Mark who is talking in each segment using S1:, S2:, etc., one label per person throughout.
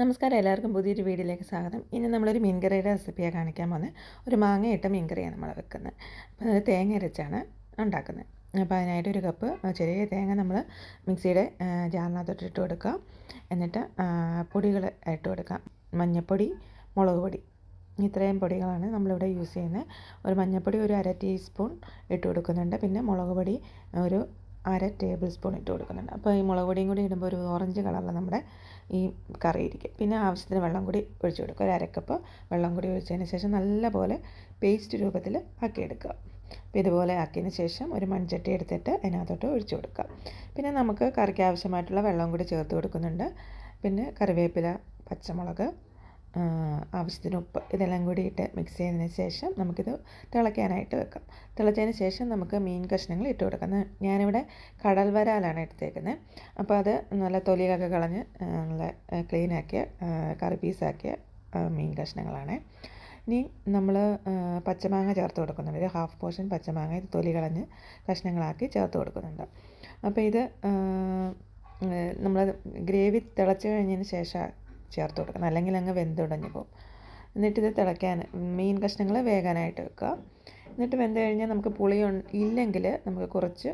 S1: നമസ്കാരം എല്ലാവർക്കും പുതിയൊരു വീഡിയോയിലേക്ക് സ്വാഗതം. ഇനി നമ്മളൊരു മീൻകറിയുടെ റെസിപ്പിയാണ് കാണിക്കാൻ പോകുന്നത്. ഒരു മാങ്ങയിട്ട മീൻകറിയാണ് നമ്മൾ വെക്കുന്നത്. അപ്പോൾ അത് തേങ്ങ അരച്ചാണ് ഉണ്ടാക്കുന്നത്. അപ്പോൾ അതിനായിട്ട് ഒരു കപ്പ് ചെറിയ തേങ്ങ നമ്മൾ മിക്സിയുടെ ജാറിനകത്തോട്ട് ഇട്ട് എന്നിട്ട് പൊടികൾ ഇട്ട് കൊടുക്കാം മഞ്ഞൾപ്പൊടി മുളക് പൊടി. ഇത്രയും പൊടികളാണ് നമ്മളിവിടെ യൂസ് ചെയ്യുന്നത്. ഒരു മഞ്ഞൾപ്പൊടി ഒരു അര ടീസ്പൂൺ ഇട്ട് കൊടുക്കുന്നുണ്ട്. പിന്നെ മുളക് പൊടി ഒരു അര ടേബിൾ സ്പൂൺ ഇട്ട് കൊടുക്കുന്നുണ്ട്. അപ്പോൾ ഈ മുളക് പൊടിയും കൂടി ഇടുമ്പോൾ ഒരു ഓറഞ്ച് കളറിൽ നമ്മുടെ ഈ കറി ഇരിക്കും. പിന്നെ ആവശ്യത്തിന് വെള്ളം കൂടി ഒഴിച്ചു കൊടുക്കുക. ഒരു അരക്കപ്പ് വെള്ളം കൂടി ഒഴിച്ചതിന് ശേഷം നല്ലപോലെ പേസ്റ്റ് രൂപത്തിൽ ആക്കിയെടുക്കുക. അപ്പോൾ ഇതുപോലെ ആക്കിയതിന് ശേഷം ഒരു മൺചട്ടി എടുത്തിട്ട് അതിനകത്തോട്ട് ഒഴിച്ചു കൊടുക്കുക. പിന്നെ നമുക്ക് കറിക്ക് ആവശ്യമായിട്ടുള്ള വെള്ളം കൂടി ചേർത്ത് കൊടുക്കുന്നുണ്ട്. പിന്നെ കറിവേപ്പില പച്ചമുളക് ആവശ്യത്തിന് ഉപ്പ് ഇതെല്ലാം കൂടി ഇട്ട് മിക്സ് ചെയ്തതിന് ശേഷം നമുക്കിത് തിളയ്ക്കാനായിട്ട് വെക്കാം. തിളച്ചതിന് ശേഷം നമുക്ക് മീൻ കഷ്ണങ്ങൾ ഇട്ട് കൊടുക്കാം. ഞാനിവിടെ കടൽ വരാലാണ് എടുത്തേക്കുന്നത്. അപ്പോൾ അത് നല്ല തൊലിയൊക്കെ കളഞ്ഞ് നല്ല ക്ലീനാക്കിയ കറി പീസാക്കിയ മീൻ കഷ്ണങ്ങളാണ്. ഇനി നമ്മൾ പച്ചമാങ്ങ ചേർത്ത് കൊടുക്കുന്നുണ്ട്. ഒരു ഹാഫ് പോർഷൻ പച്ചമാങ്ങ ഇത് തൊലി കളഞ്ഞ് കഷ്ണങ്ങളാക്കി ചേർത്ത് കൊടുക്കുന്നുണ്ട്. അപ്പോൾ ഇത് നമ്മൾ ഗ്രേവി തിളച്ച് കഴിഞ്ഞതിന് ശേഷം ചേർത്ത് കൊടുക്കണം. അല്ലെങ്കിൽ അങ്ങ് വെന്തുടഞ്ഞു പോകും. എന്നിട്ട് ഇത് തിളയ്ക്കാൻ മീൻ കഷ്ണങ്ങൾ വേകാനായിട്ട് വെക്കുക. എന്നിട്ട് വെന്ത് കഴിഞ്ഞാൽ നമുക്ക് പുളി ഇല്ലെങ്കിൽ നമുക്ക് കുറച്ച്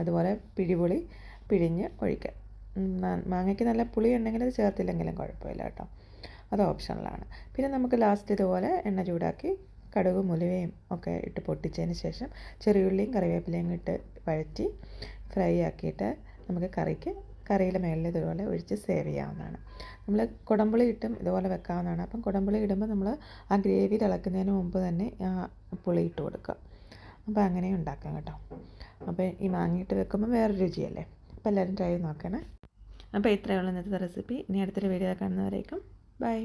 S1: അതുപോലെ പിഴിപുളി പിഴിഞ്ഞ് ഒഴിക്കാം. മാങ്ങയ്ക്ക് നല്ല പുളി ഉണ്ടെങ്കിൽ അത് ചേർത്തില്ലെങ്കിലും കുഴപ്പമില്ല കേട്ടോ. അത് ഓപ്ഷണലാണ് പിന്നെ നമുക്ക് ലാസ്റ്റ് ഇതുപോലെ എണ്ണ ചൂടാക്കി കടുകും ഉലുവയും ഒക്കെ ഇട്ട് പൊട്ടിച്ചതിന് ശേഷം ചെറിയുള്ളിയും കറിവേപ്പിലയും ഇട്ട് വഴറ്റി ഫ്രൈ ആക്കിയിട്ട് നമുക്ക് കറിക്ക് കറിയിലെ മേളിൽ ഇതുപോലെ ഒഴിച്ച് സേവ് ചെയ്യാവുന്നതാണ്. നമ്മൾ കുടംപുളി ഇട്ടും ഇതുപോലെ വെക്കാവുന്നതാണ്. അപ്പം കുടംപുളി ഇടുമ്പോൾ നമ്മൾ ആ ഗ്രേവി തിളക്കുന്നതിന് മുമ്പ് തന്നെ ആ പുളി ഇട്ട് കൊടുക്കുക. അപ്പോൾ അങ്ങനെ ഉണ്ടാക്കാം കേട്ടോ. അപ്പോൾ ഈ മാങ്ങിയിട്ട് വെക്കുമ്പോൾ വേറെ രുചിയല്ലേ? അപ്പോൾ എല്ലാവരും ട്രൈ നോക്കണേ. അപ്പോൾ ഇത്രയുള്ള ഇന്നത്തെ റെസിപ്പി ഇനി അടുത്തൊരു വീഡിയോ കാണുന്നവരേക്കും ബൈ